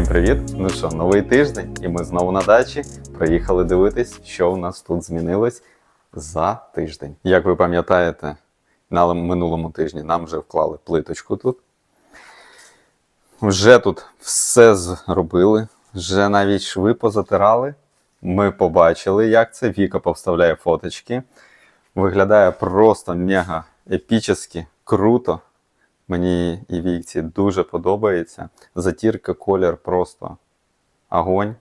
Всім привіт! Ну що, новий тиждень, і ми знову на дачі. Приїхали дивитись, що у нас тут змінилось за тиждень. Як ви пам'ятаєте, на минулому тижні нам вже вклали плиточку тут. Вже тут все зробили, вже навіть шви позатирали. Ми побачили, як це. Віка повставляє фоточки. Виглядає просто мега епічно, круто. Мені і Вікці дуже подобається. Затірка, колір просто огонь.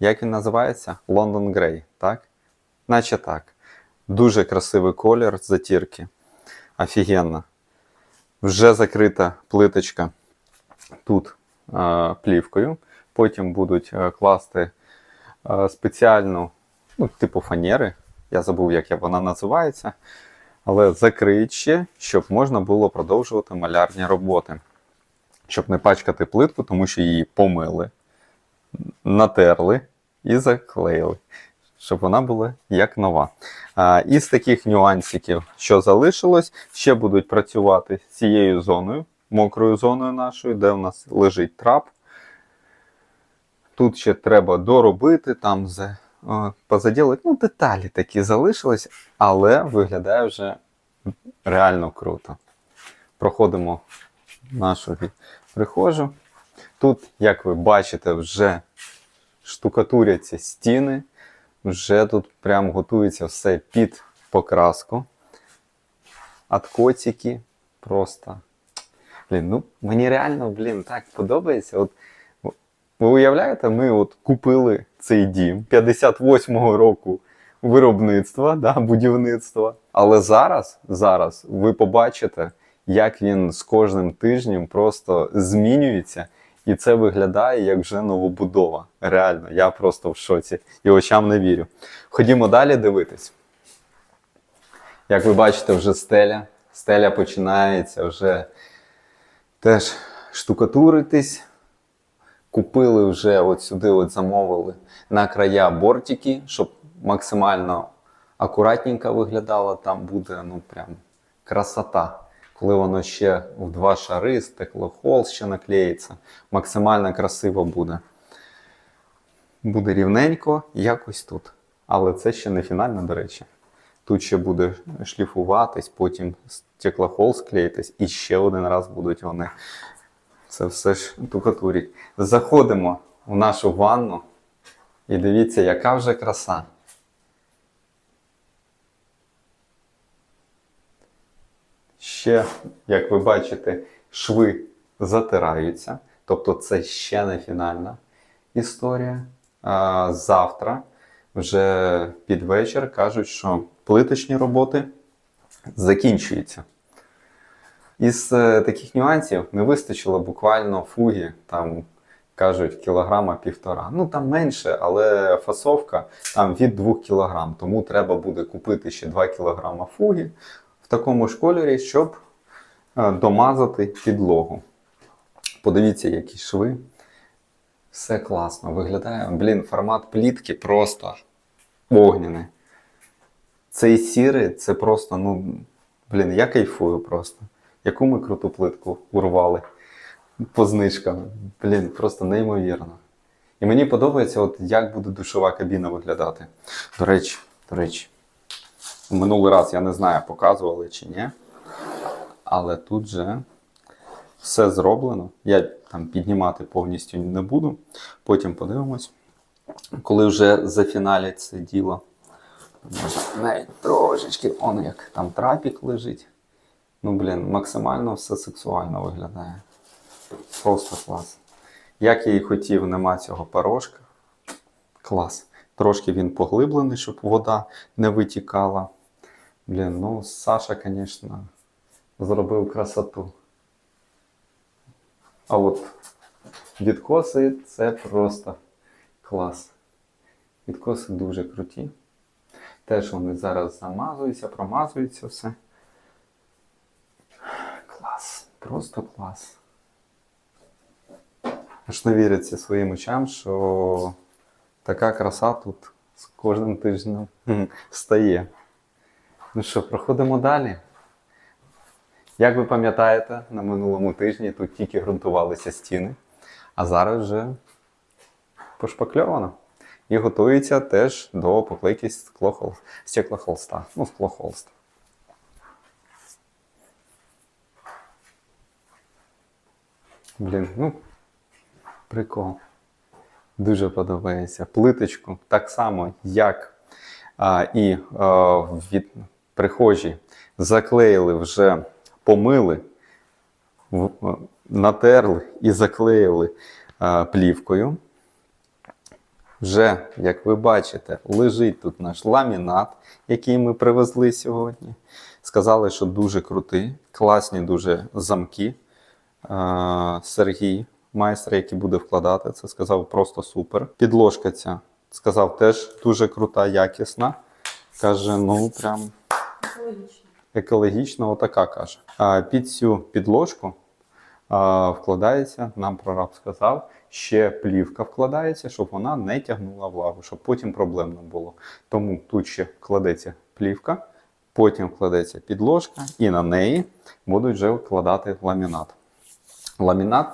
Як він називається? London Grey, так? Наче так. Дуже красивий колір затірки. Офігенно. Вже закрита плиточка тут е, плівкою. Потім будуть е, класти е, спеціальну, ну, типу фанери. Я забув, як вона називається. Але закриють ще, щоб можна було продовжувати малярні роботи. Щоб не пачкати плитку, тому що її помили, натерли і заклеїли. Щоб вона була як нова. А, із таких нюансиків, що залишилось, ще будуть працювати з цією зоною, мокрою зоною нашою, де у нас лежить трап. Тут ще треба доробити, там позаділити. Ну, деталі такі залишились, але виглядає вже реально круто. Проходимо нашу прихожу. Тут, як ви бачите, вже штукатуряться стіни, вже тут прям готується все під покраску. Откотики просто. Блін, ну мені реально, блін, так подобається. От, ви уявляєте, ми от купили цей дім 58-го року виробництва, да, будівництва. Але зараз, зараз ви побачите, як він з кожним тижнем просто змінюється, і це виглядає як вже новобудова. Реально, я просто в шоці і очам не вірю. Ходімо далі дивитись. Як ви бачите, вже стеля. Стеля починається вже теж штукатуритись. Купили вже от сюди, от замовили на края бортики, щоб максимально акуратненько виглядало. Там буде ну прям красота. Коли воно ще в два шари, стеклохол ще наклеїться, максимально красиво буде. Буде рівненько, якось тут. Але це ще не фінально, до речі. Тут ще буде шліфуватись, потім стеклохол склеїтись, і ще один раз будуть вони це все ж тукатурять. Заходимо в нашу ванну і дивіться, яка вже краса. Ще, як ви бачите, шви затираються. Тобто це ще не фінальна історія. А, завтра, вже під вечір, кажуть, що плиточні роботи закінчуються. Із е, таких нюансів не вистачило буквально фуги, там кажуть кілограма півтора. Ну там менше, але фасовка там від 2 кілограм. Тому треба буде купити ще 2 кілограма фуги в такому ж кольорі, щоб е, домазати підлогу. Подивіться, які шви. Все класно виглядає. Блін, формат плітки просто огняний. Цей сірий, це просто, ну, блін, я кайфую просто. Яку ми круту плитку урвали по знижкам. Блін, просто неймовірно. І мені подобається, от як буде душова кабіна виглядати. До речі, до речі, минулий раз я не знаю, показували чи ні. Але тут же все зроблено. Я там піднімати повністю не буду. Потім подивимось, коли вже зафіналять це діло. Може, трошечки, он як там трапік лежить. Ну, блін, максимально все сексуально виглядає. Просто клас. Як я і хотів, нема цього порошка. Клас. Трошки він поглиблений, щоб вода не витікала. Блін, ну Саша, звісно, зробив красоту. А от відкоси це просто клас. Відкоси дуже круті. Теж вони зараз замазуються, промазуються все. Клас, просто клас. Аж не віриться своїм очам, що така краса тут з кожним тижнем стає. Ну що, проходимо далі. Як ви пам'ятаєте, на минулому тижні тут тільки ґрунтувалися стіни. А зараз вже пошпакльовано. І готується теж до поклейки стеклохолста. Ну, склохолста. Блін, ну, прикол. Дуже подобається. Плиточку так само, як а, і а, від прихожі заклеїли вже помили, в- е, натерли і заклеїли а, плівкою. Вже, як ви бачите, лежить тут наш ламінат, який ми привезли сьогодні. Сказали, що дуже крутий, класні дуже замки. Е, Сергій, майстер, який буде вкладати це, сказав просто супер. Підложка ця сказав теж дуже крута, якісна. Каже, ну прям Екологічно. екологічно, отака каже. А під цю підложку а, вкладається, нам прораб сказав, ще плівка вкладається, щоб вона не тягнула влагу, щоб потім проблем не було. Тому тут ще вкладеться плівка, потім вкладеться підложка, і на неї будуть вже вкладати ламінат. Ламінат,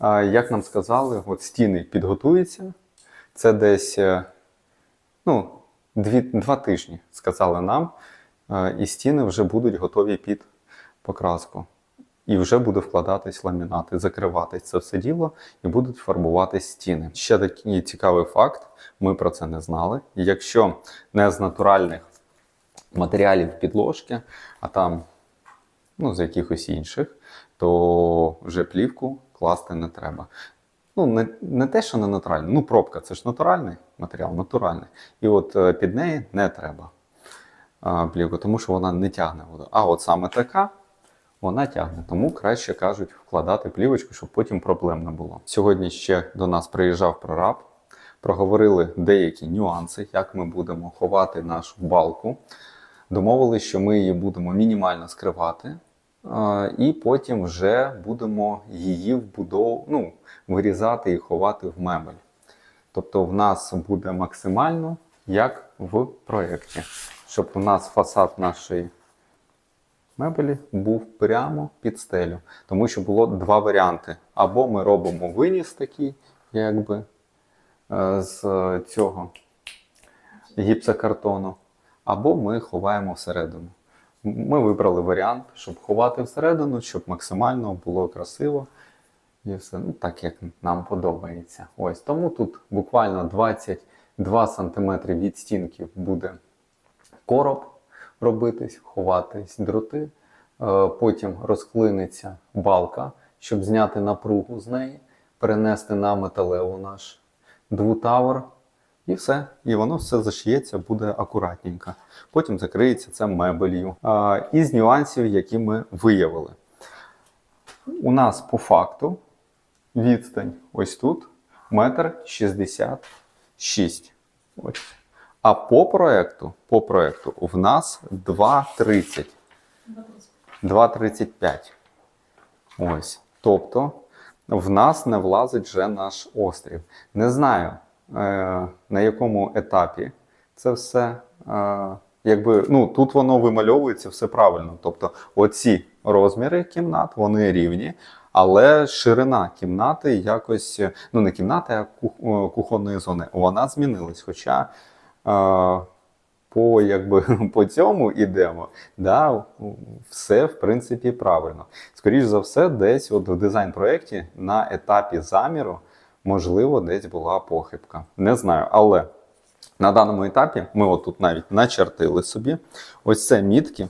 як нам сказали, от стіни підготуються. Це десь е, ну, дві, два тижні, сказали нам. І стіни вже будуть готові під покраску. І вже буде вкладатись ламінат, і закриватись це все діло, і будуть фарбуватись стіни. Ще такий цікавий факт: ми про це не знали. Якщо не з натуральних матеріалів підложки, а там ну, з якихось інших, то вже плівку класти не треба. Ну, не, не те, що не натуральний, ну пробка це ж натуральний матеріал, натуральний. І от е, під неї не треба плівку, тому що вона не тягне воду. А от саме така, вона тягне. Тому краще кажуть вкладати плівочку, щоб потім проблем не було. Сьогодні ще до нас приїжджав прораб, проговорили деякі нюанси, як ми будемо ховати нашу балку. Домовились, що ми її будемо мінімально скривати, і потім вже будемо її вбудов... ну, вирізати і ховати в мебель. Тобто в нас буде максимально як в проєкті, щоб у нас фасад нашої мебелі був прямо під стелю. Тому що було два варіанти. Або ми робимо виніс такий, якби е, з цього гіпсокартону, або ми ховаємо всередину. Ми вибрали варіант, щоб ховати всередину, щоб максимально було красиво. І все ну, так, як нам подобається. Ось тому тут буквально 22 см від стінки буде короб робитись, ховатись дроти. Е, Потім розклиниться балка, щоб зняти напругу з неї, перенести на металеву наш двутавер. І все. І воно все зашиється, буде акуратненько. Потім закриється це мебелью. А, із нюансів, які ми виявили. У нас по факту відстань ось тут метр шістдесят шість. Ось. А по проекту, по проекту в нас 2,30. 2,35. Ось. Тобто в нас не влазить вже наш острів. Не знаю, на якому етапі це все. Е, якби, ну, тут воно вимальовується все правильно. Тобто, оці розміри кімнат, вони рівні, але ширина кімнати якось, ну не кімнати, а кух- е, кухонної зони, вона змінилась. Хоча е, по, якби, по цьому ідемо, да, все в принципі правильно. Скоріше за все, десь от в дизайн-проєкті на етапі заміру, можливо, десь була похибка. Не знаю, але на даному етапі ми отут навіть начертили собі. Ось це мітки.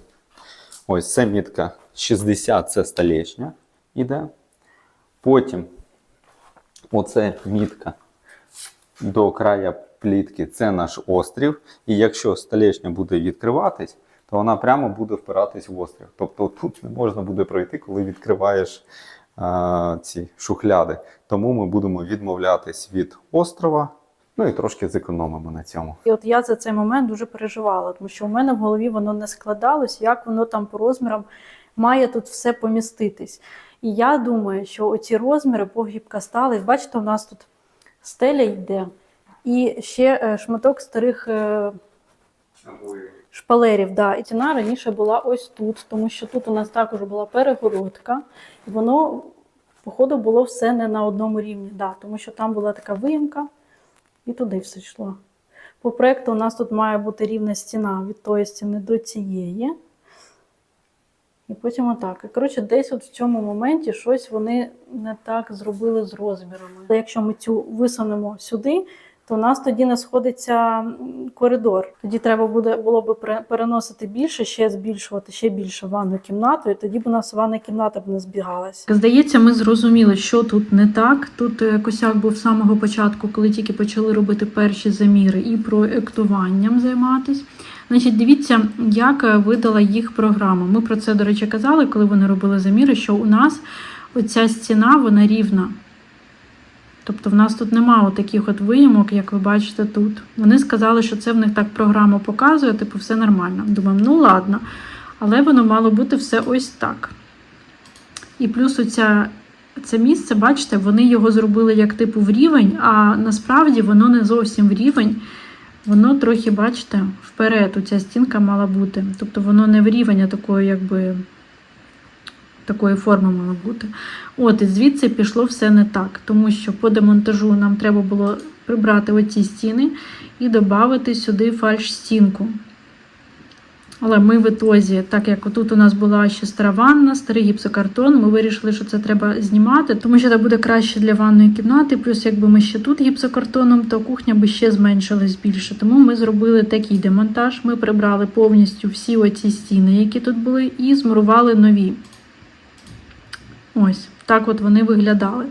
Ось це мітка 60 це столешня іде. Потім оце мітка до края плітки це наш острів. І якщо столешня буде відкриватись, то вона прямо буде впиратись в острів. Тобто тут не можна буде пройти, коли відкриваєш ці шухляди. Тому ми будемо відмовлятись від острова. Ну і трошки зекономимо на цьому. І от я за цей момент дуже переживала, тому що у мене в голові воно не складалось, як воно там по розмірам має тут все поміститись. І я думаю, що оці розміри погрібка стали. Бачите, у нас тут стеля йде, і ще е, шматок старих е, шпалерів. Да. І ціна раніше була ось тут, тому що тут у нас також була перегородка, і воно Походу, було все не на одному рівні, да, тому що там була така виїмка, і туди все йшло. По проєкту у нас тут має бути рівна стіна від тої стіни до цієї. І потім отак. І коротше, десь от в цьому моменті щось вони не так зробили з розмірами. Якщо ми цю висунемо сюди, то у нас тоді не сходиться коридор. Тоді треба буде було б пере- переносити більше, ще збільшувати ще більше ванну кімнату, і тоді б у нас ванна кімната б не збігалася. Здається, ми зрозуміли, що тут не так. Тут е, косяк був з самого початку, коли тільки почали робити перші заміри і проектуванням займатись. Значить, дивіться, як е, видала їх програма. Ми про це, до речі, казали, коли вони робили заміри, що у нас оця стіна вона рівна. Тобто в нас тут немає таких от виїмок, як ви бачите тут. Вони сказали, що це в них так програма показує, типу, все нормально. Думаємо, ну ладно. Але воно мало бути все ось так. І плюс оця, це місце, бачите, вони його зробили як типу в рівень, а насправді воно не зовсім в рівень. Воно трохи, бачите, вперед оця стінка мала бути. Тобто воно не в рівень, а такої, якби такої форми мало бути. От, і звідси пішло все не так, тому що по демонтажу нам треба було прибрати оці стіни і додати сюди фальш-стінку. Але ми в ітозі, так як тут у нас була ще стара ванна, старий гіпсокартон, ми вирішили, що це треба знімати, тому що це буде краще для ванної кімнати. Плюс, якби ми ще тут гіпсокартоном, то кухня би ще зменшилась більше. Тому ми зробили такий демонтаж. Ми прибрали повністю всі оці стіни, які тут були, і змурували нові. Ось так от вони виглядали.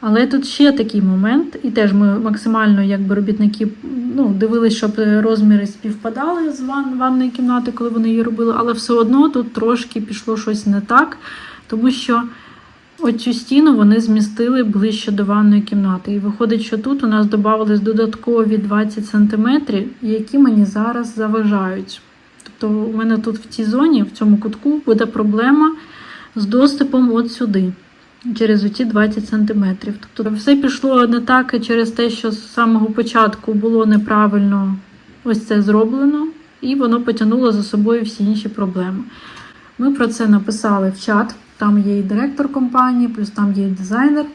Але тут ще такий момент, і теж ми максимально, якби робітники ну, дивилися, щоб розміри співпадали з ван, ванної кімнати, коли вони її робили, але все одно тут трошки пішло щось не так, тому що оцю стіну вони змістили ближче до ванної кімнати. І виходить, що тут у нас додавались додаткові 20 см, які мені зараз заважають. Тобто, у мене тут в цій зоні, в цьому кутку, буде проблема з доступом от сюди через оті 20 см. Тобто все пішло не так через те, що з самого початку було неправильно ось це зроблено, і воно потягнуло за собою всі інші проблеми. Ми про це написали в чат. Там є і директор компанії, плюс там є і дизайнер,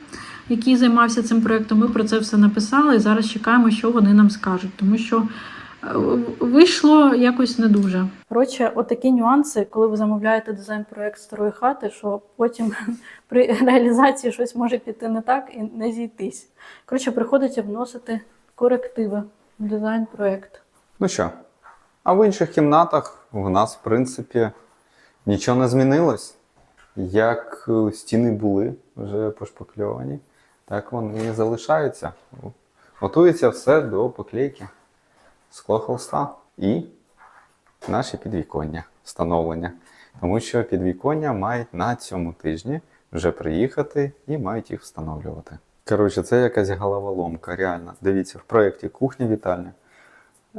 який займався цим проєктом. Ми про це все написали і зараз чекаємо, що вони нам скажуть, тому що вийшло якось не дуже. Коротше, отакі нюанси, коли ви замовляєте дизайн-проєкт старої хати, що потім при реалізації щось може піти не так і не зійтись. Коротше, приходиться вносити корективи в дизайн-проєкт. Ну що, а в інших кімнатах у нас, в принципі, нічого не змінилось. Як е, стіни були вже пошпакльовані, так вони і залишаються. Готується все до поклейки скло холста і наші підвіконня встановлення. Тому що підвіконня мають на цьому тижні вже приїхати і мають їх встановлювати. Коротше, це якась головоломка, реально. Дивіться, в проєкті кухня вітальня.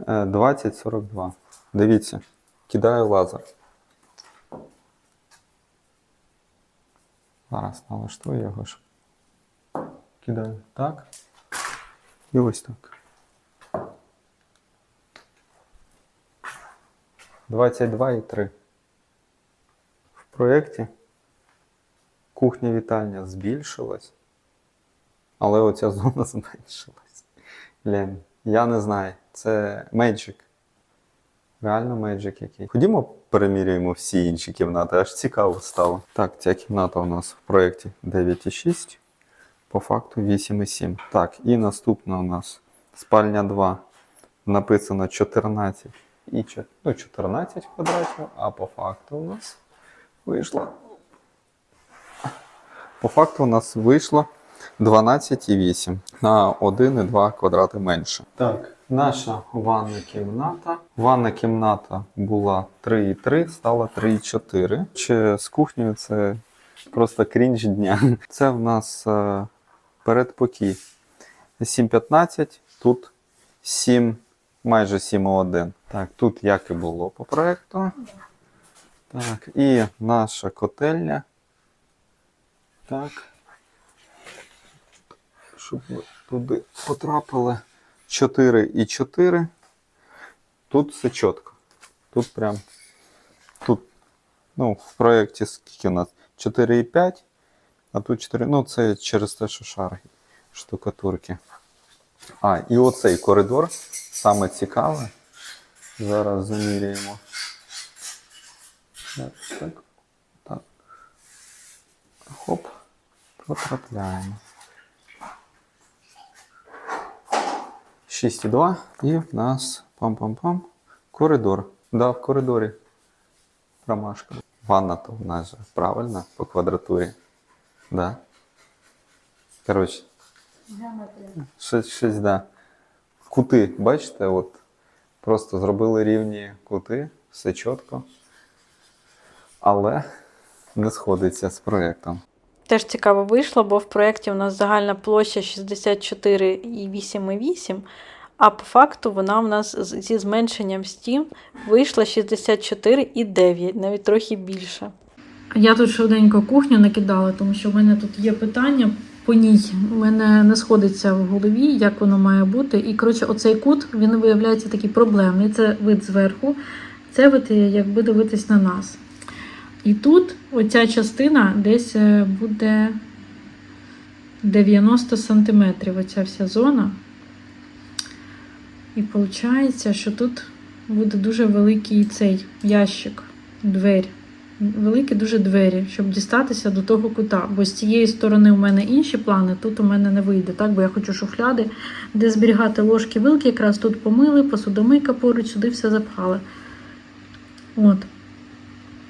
Е, 2042. Дивіться, кидаю лазер. Зараз налаштую його, щоб кидаю так. І ось так. 22,3. В проєкті кухня вітальня збільшилась, але оця зона зменшилась. Блін, я не знаю. Це Magic. Реально Magic який. Ходімо перемірюємо всі інші кімнати, аж цікаво стало. Так, ця кімната у нас в проєкті 9,6, по факту 8,7. Так, і наступна у нас спальня 2. Написано 14 і ну, 14 квадратів, а по факту у нас вийшло. По факту у нас вийшло 12,8 на 1,2 квадрати менше. Так, наша ванна кімната. Ванна кімната була 3,3, стала 3,4. Чи з кухнею це просто крінж дня. Це в нас е, передпокій 7,15, тут 7, майже 7,1. Так, тут як і було по проекту. Так, і наша котельня. Так. Щоб ви туди потрапили 4 і 4. Тут все чітко. Тут прям. Тут, ну, в проєкті скільки у нас? 4,5 А тут 4. Ну, це через те, що шар штукатурки. А, і оцей коридор саме цікаве. Зараз заміряємо. Так, так, так. Хоп, потрапляємо. 6,2 і в нас пам-пам-пам. Коридор. Да, в коридорі. Промашка. Ванна то в нас же правильно по квадратурі. Да. Коротше, щось, щось, да. Кути, бачите, от просто зробили рівні кути, все чітко. Але не сходиться з проєктом. Теж цікаво вийшло, бо в проєкті у нас загальна площа 64,8,8, а по факту вона в нас зі зменшенням стін вийшла 64,9, навіть трохи більше. Я тут швиденько кухню накидала, тому що в мене тут є питання по ній. У мене не сходиться в голові, як воно має бути. І коротше, оцей кут він виявляється такий проблемний. Це вид зверху, це вид, якби дивитись на нас. І тут оця частина десь е, буде 90 сантиметрів, оця вся зона. І виходить, що тут буде дуже великий цей ящик, двері. Великі дуже двері, щоб дістатися до того кута. Бо з цієї сторони у мене інші плани, тут у мене не вийде, так? бо я хочу шуфляди, де зберігати ложки, вилки, якраз тут помили, посудомийка поруч, сюди все запхали. От.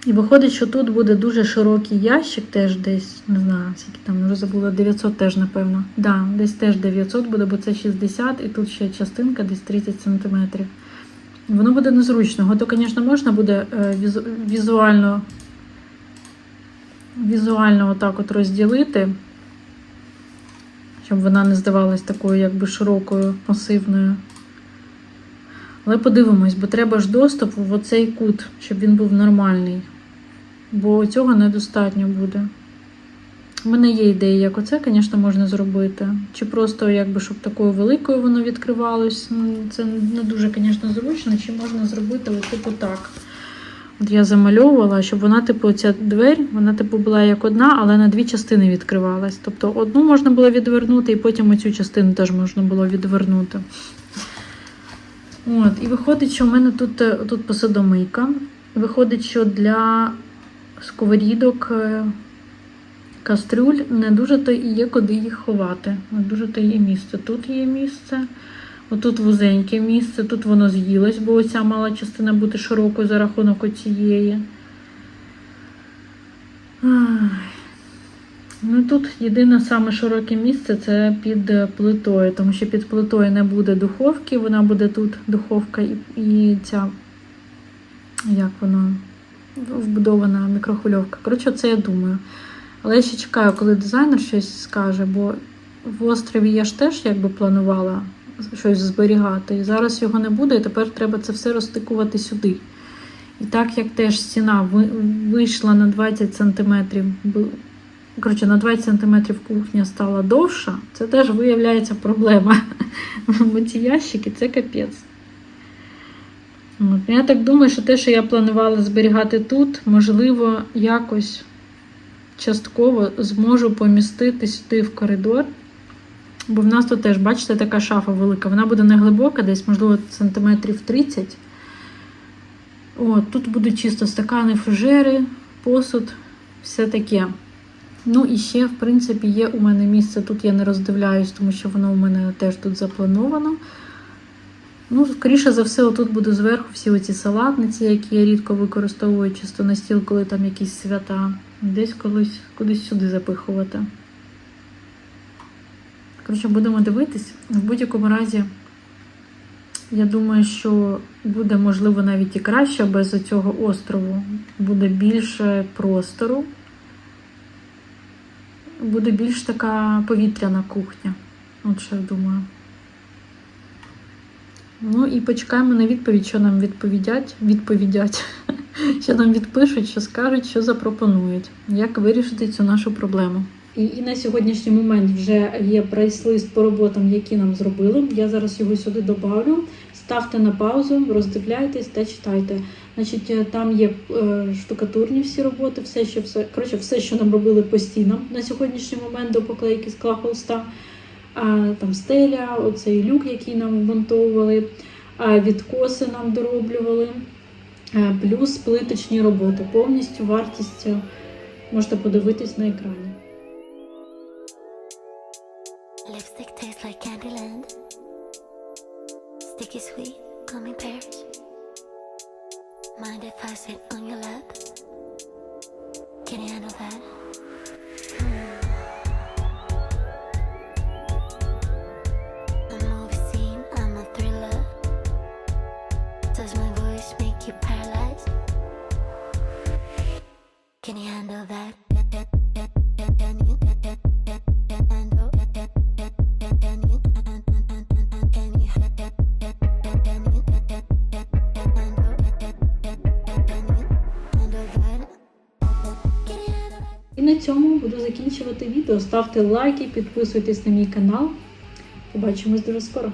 І виходить, що тут буде дуже широкий ящик, теж десь, не знаю, скільки там вже забула, 900 теж, напевно. Да, десь теж 900 буде, бо це 60, і тут ще частинка десь 30 сантиметрів. Воно буде незручно. Його то, звісно, можна буде е, візу- візуально, візуально отак от розділити, щоб вона не здавалась такою якби широкою, масивною. Але подивимось, бо треба ж доступ в оцей кут, щоб він був нормальний. Бо цього недостатньо буде. У мене є ідеї, як оце, звісно, можна зробити. Чи просто, якби, щоб такою великою воно відкривалось. Ну, Це не дуже, звісно, зручно, чи можна зробити от, типу так. Я замальовувала, щоб вона, типу, ця двері, вона, типу, була як одна, але на дві частини відкривалась. Тобто одну можна було відвернути, і потім оцю частину теж можна було відвернути. От, і виходить, що в мене тут, е, тут посудомийка. Виходить, що для сковорідок, е, кастрюль не дуже то і є куди їх ховати. Не дуже то є місце. Тут є місце, отут вузеньке місце, тут воно з'їлось, бо оця мала частина бути широкою за рахунок оцієї. Ну тут єдине саме широке місце це під плитою, тому що під плитою не буде духовки, вона буде тут духовка і, і ця, як воно, вбудована мікрохвильовка. Коротше, це я думаю. Але я ще чекаю, коли дизайнер щось скаже, бо в острові я ж теж якби планувала щось зберігати. І зараз його не буде, і тепер треба це все розтикувати сюди. І так як теж стіна вийшла на 20 сантиметрів, коротше, на 20 сантиметрів кухня стала довша, це теж виявляється проблема. Бо ці ящики це капець. Я так думаю, що те, що я планувала зберігати тут, можливо, якось частково зможу помістити сюди в коридор. Бо в нас тут теж, бачите, така шафа велика. Вона буде не глибока, десь, можливо, сантиметрів 30. От, тут будуть чисто стакани, фужери, посуд, все таке. Ну і ще, в принципі, є у мене місце. Тут я не роздивляюсь, тому що воно у мене теж тут заплановано. Ну, скоріше за все, отут буду зверху всі оці салатниці, які я рідко використовую чисто на стіл, коли там якісь свята. Десь колись кудись сюди запихувати. Коротше, будемо дивитись. В будь-якому разі, я думаю, що буде можливо навіть і краще без цього острову. Буде більше простору. Буде більш така повітряна кухня. От що я думаю. Ну і почекаємо на відповідь, що нам відповідять. Відповідять, що нам відпишуть, що скажуть, що запропонують, як вирішити цю нашу проблему. І, і на сьогоднішній момент вже є прайс-лист по роботам, які нам зробили. Я зараз його сюди добавлю. Ставте на паузу, роздивляйтесь та читайте. Значить, е, там є е, штукатурні всі роботи, все, що все, коротше, все, що нам робили постійно на сьогоднішній момент до поклейки скла холста. А, там стеля, оцей люк, який нам вмонтовували, а, відкоси нам дороблювали, а, плюс плиточні роботи. Повністю вартість е, можете подивитись на екрані. Lipstick tastes like Candyland. Sticky sweet, gummy pears. Mind if I sit on your lap? Can you handle that? Hmm. Scene, I'm a thriller. Does my voice make you paralyzed? Can you handle that? Закінчувати відео. Ставте лайки, підписуйтесь на мій канал. Побачимось дуже скоро.